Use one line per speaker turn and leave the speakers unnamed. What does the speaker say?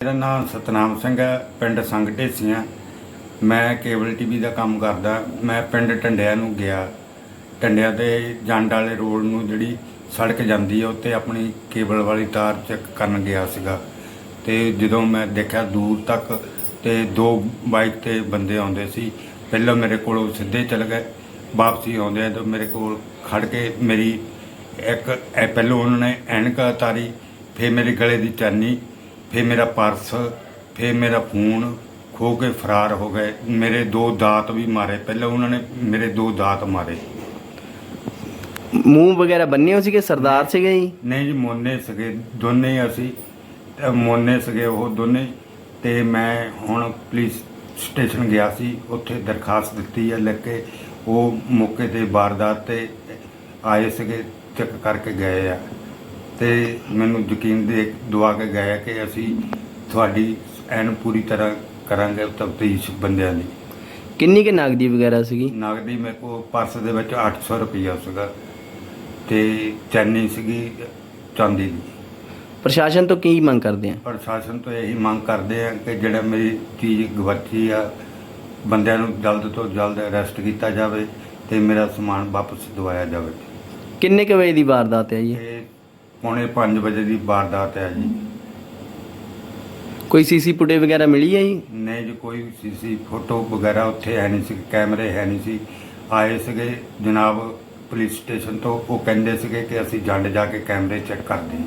ਮੇਰਾ ਨਾਮ ਸਤਨਾਮ ਸਿੰਘ ਹੈ, ਪਿੰਡ ਸੰਗ ਢੇਸੀਆਂ। ਮੈਂ ਕੇਬਲ ਟੀਵੀ ਦਾ ਕੰਮ ਕਰਦਾ, ਮੈਂ ਪਿੰਡ ਟੰਡਿਆਂ ਨੂੰ ਗਿਆ। ਟੰਡਿਆਂ ਦੇ ਜੰਡ ਵਾਲੇ ਰੋਡ ਨੂੰ ਜਿਹੜੀ ਸੜਕ ਜਾਂਦੀ ਹੈ ਉੱਤੇ ਆਪਣੀ ਕੇਬਲ ਵਾਲੀ ਤਾਰ ਚੈੱਕ ਕਰਨ ਗਿਆ ਸੀਗਾ। ਤੇ ਜਦੋਂ ਮੈਂ ਦੇਖਿਆ ਦੂਰ ਤੱਕ ਤੇ ਦੋ ਬਾਈਕ ਤੇ ਬੰਦੇ ਆਉਂਦੇ ਸੀ। ਪਹਿਲਾਂ ਮੇਰੇ ਕੋਲੋਂ ਸਿੱਧੇ ਚੱਲ ਗਏ, ਵਾਪਸੀ ਆਉਂਦੇ ਆ ਤਾਂ ਮੇਰੇ ਕੋਲ ਖੜ ਕੇ ਮੇਰੀ ਇੱਕ ਪਹਿਲਾਂ ਉਹਨਾਂ ਨੇ ਐਨਕ ਉਤਾਰੀ ਫਿਰ ਮੇਰੇ ਗਲੇ ਦੀ ਚਾਨੀ ਫਿਰ ਮੇਰਾ ਪਰਸ ਫਿਰ ਮੇਰਾ ਫੋਨ ਖੋ ਕੇ ਫਰਾਰ ਹੋ ਗਏ। ਮੇਰੇ ਦੋ ਦਾਤ ਵੀ ਮਾਰੇ। ਪਹਿਲਾਂ ਉਹਨਾਂ ਨੇ ਮੇਰੇ ਦੋ ਦਾਤ ਮਾਰੇ।
ਮੂੰਹ ਵਗੈਰਾ ਬੰਨੇ ਹੋ ਸੀਗੇ? ਸਰਦਾਰ ਸੀਗੇ ਜੀ?
ਨਹੀਂ ਜੀ ਮੋਨੇ ਸਗੇ। ਦੋਨੇ ਹੀ ਅਸੀਂ। ਤੇ ਮੋਨੇ ਸਗੇ ਉਹ ਦੋਨੇ। ਤੇ ਮੈਂ ਹੁਣ ਪੁਲਿਸ ਸਟੇਸ਼ਨ ਗਿਆ ਸੀ। ਉੱਥੇ ਦਰਖਾਸਤ ਦਿੱਤੀ ਹੈ ਲੈ ਕੇ। ਉਹ ਮੌਕੇ ਤੇ ਵਾਰਦਾਤ ਤੇ ਆਏ ਸਗੇ। ਚੈੱਕ ਕਰਕੇ ਗਏ ਆ। ਤੇ ਮੈਨੂੰ ਯਕੀਨ ਦੇ ਦਵਾ ਕੇ ਗਏ ਆ ਕਿ ਅਸੀਂ ਤੁਹਾਡੀ ਐਨ ਪੂਰੀ ਤਰ੍ਹਾਂ ਕਰਾਂਗੇ ਤਫਤੀਸ਼ ਬੰਦਿਆਂ ਦੀ।
ਕਿੰਨੀ ਕੁ ਨਗਦੀ ਵਗੈਰਾ ਸੀਗੀ?
ਨਗਦੀ ਮੇਰੇ ਕੋਲ ਪਰਸ ਦੇ ਵਿੱਚ 800 ਰੁਪਈਆ ਸੀਗਾ ਤੇ ਚੈਨੀ ਸੀਗੀ ਚਾਂਦੀ ਦੀ।
ਪ੍ਰਸ਼ਾਸਨ ਤੋਂ ਕੀ ਮੰਗ ਕਰਦੇ ਆ?
ਪ੍ਰਸ਼ਾਸਨ ਤੋਂ ਇਹੀ ਮੰਗ ਕਰਦੇ ਆ ਕਿ ਜਿਹੜਾ ਮੇਰੀ ਚੀਜ਼ ਗਵਾਚੀ ਆ ਬੰਦਿਆਂ ਨੂੰ ਜਲਦ ਤੋਂ ਜਲਦ ਅਰੈਸਟ ਕੀਤਾ ਜਾਵੇ ਤੇ ਮੇਰਾ ਸਮਾਨ ਵਾਪਸ ਦਵਾਇਆ ਜਾਵੇ।
ਕਿੰਨੇ ਕੁ ਵਜੇ ਦੀ ਵਾਰਦਾਤ ਹੈ ਜੀ?
ਇਹ ਪੌਣੇ 5 ਵਜੇ ਦੀ ਵਾਰਦਾਤ ਹੈ ਜੀ।
ਕੋਈ ਸੀਸੀ ਫੁਟੇਜ ਵਗੈਰਾ ਮਿਲੀ ਹੈ ਜੀ?
ਨਹੀਂ ਜੀ ਕੋਈ ਸੀਸੀ ਫੋਟੋ ਵਗੈਰਾ ਉੱਥੇ ਹੈ ਨਹੀਂ ਸੀ ਕੈਮਰੇ ਹੈ ਨਹੀਂ ਸੀ। ਆਏ ਸੀਗੇ ਜਨਾਬ ਪੁਲਿਸ ਸਟੇਸ਼ਨ ਤੋਂ ਉਹ ਕਹਿੰਦੇ ਸੀਗੇ ਕਿ ਅਸੀਂ ਜੰਡ ਜਾ ਕੇ ਕੈਮਰੇ ਚੈੱਕ ਕਰਦੇ ਹਾਂ।